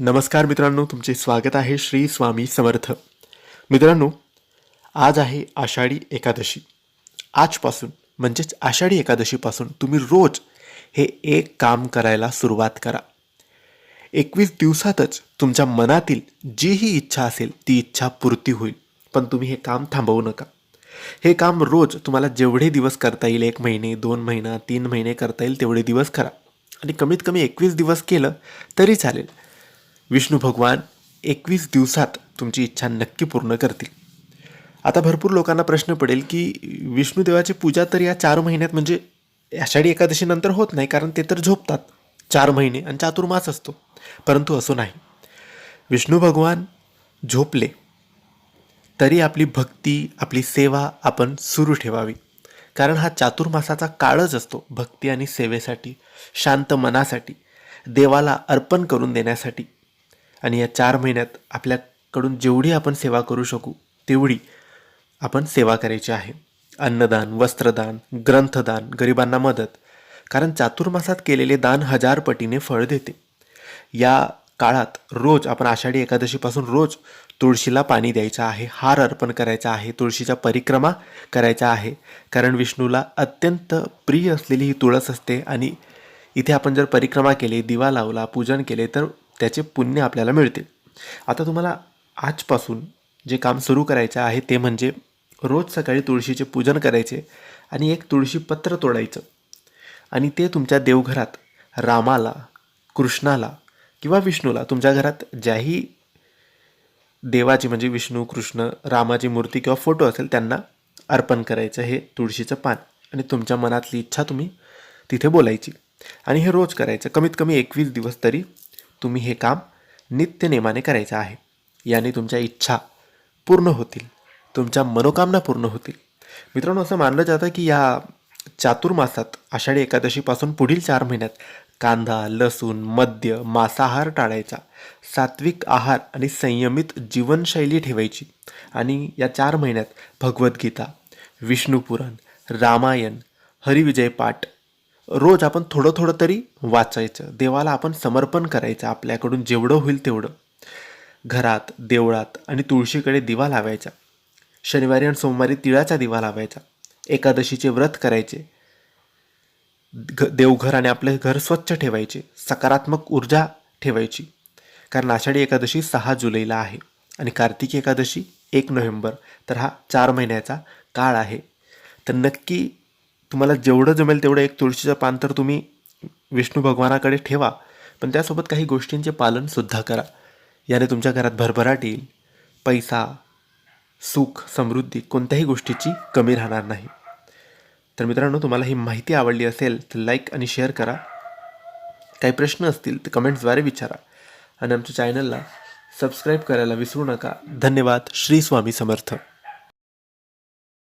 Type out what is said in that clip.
नमस्कार मित्रांनो तुमचे स्वागत आहे श्री स्वामी समर्थ. मित्रांनो आज आहे आषाढी एकादशी. आजपासून म्हणजेच आषाढी एकादशीपासून तुम्ही रोज हे एक काम करायला सुरुवात करा. एकवीस दिवसातच तुमच्या मनातील जी ही इच्छा असेल ती इच्छा पूर्ती होईल. पण तुम्ही हे काम थांबवू नका. हे काम रोज तुम्हाला जेवढे दिवस करता येईल एक महिने दोन महिना तीन महिने करता येईल तेवढे दिवस करा. आणि कमीत कमी एकवीस दिवस केलं तरी चालेल. विष्णू भगवान एकवीस दिवसात तुमची इच्छा नक्की पूर्ण करतील. आता भरपूर लोकांना प्रश्न पडेल की विष्णुदेवाची पूजा तर या चार महिन्यात म्हणजे आषाढी एकादशीनंतर होत नाही कारण ते तर झोपतात चार महिने आणि चातुर्मास असतो. परंतु असो नाही. विष्णू भगवान झोपले तरी आपली भक्ती आपली सेवा आपण सुरू ठेवावी. कारण हा चातुर्मासाचा काळच असतो भक्ती आणि सेवेसाठी शांत मनासाठी देवाला अर्पण करून देण्यासाठी. आणि या चार महिन्यात आपल्याकडून जेवढी आपण सेवा करू शकू तेवढी आपण सेवा करायची आहे. अन्नदान वस्त्रदान ग्रंथदान गरिबांना मदत. कारण चातुर्मासात केलेले दान हजार पटीने फळ देते. या काळात रोज आपण आषाढी एकादशीपासून रोज तुळशीला पाणी द्यायचं आहे हार अर्पण करायचा आहे तुळशीच्या परिक्रमा करायचा आहे. कारण विष्णूला अत्यंत प्रिय असलेली ही तुळस असते आणि इथे आपण जर परिक्रमा केली दिवा लावला पूजन केले तर त्याचे पुण्य आपल्याला मिळते. आता तुम्हाला आजपासून जे काम सुरू करायचं आहे ते म्हणजे रोज सकाळी तुळशीचे पूजन करायचे आणि एक तुळशी पत्र तोडायचं. आणि ते तुमच्या देवघरात रामाला कृष्णाला किंवा विष्णूला तुमच्या घरात ज्याही देवाची म्हणजे विष्णू कृष्ण रामाची मूर्ती किंवा फोटो असेल त्यांना अर्पण करायचं हे तुळशीचं पान. आणि तुमच्या मनातली इच्छा तुम्ही तिथे बोलायची. आणि हे रोज करायचं. कमीत कमी एकवीस दिवस तरी तुम्ही हे काम नित्यनेमाने करायचं आहे. याने तुमच्या इच्छा पूर्ण होतील. तुमच्या मनोकामना पूर्ण होतील. मित्रांनो असं मानलं जातं की या चातुर्मासात आषाढी एकादशीपासून पुढील चार महिन्यात कांदा लसूण मद्य मांसाहार टाळायचा. सात्विक आहार आणि संयमित जीवनशैली ठेवायची. आणि या चार महिन्यात भगवद्गीता विष्णुपुराण रामायण हरिविजय पाठ रोज आपण थोडं थोडं तरी वाचायचं देवाला आपण समर्पण करायचं आपल्याकडून जेवढं होईल तेवढं. घरात देवळात आणि तुळशीकडे दिवा लावायचा. शनिवारी आणि सोमवारी तिळाचा दिवा लावायचा. एकादशीचे व्रत करायचे. घ देवघर आणि आपले घर स्वच्छ ठेवायचे. सकारात्मक ऊर्जा ठेवायची. कारण आषाढी एकादशी सहा जुलैला आहे आणि कार्तिकी एकादशी एक नोव्हेंबर. तर हा चार महिन्याचा काळ आहे. तर नक्की तुम्हाला जेवढं जमेल तेवढं एक तुळशीचं पान तर तुम्ही विष्णू भगवानाकडे ठेवा. पण त्यासोबत काही गोष्टींचे पालनसुद्धा करा. याने तुमच्या घरात भरभराट येईल. पैसा सुख समृद्धी कोणत्याही गोष्टीची कमी राहणार नाही. तर मित्रांनो तुम्हाला ही माहिती आवडली असेल तर लाईक आणि शेअर करा. काही प्रश्न असतील तर कमेंट्सद्वारे विचारा. आणि आमच्या चॅनलला सबस्क्राईब करायला विसरू नका. धन्यवाद. श्री स्वामी समर्थ.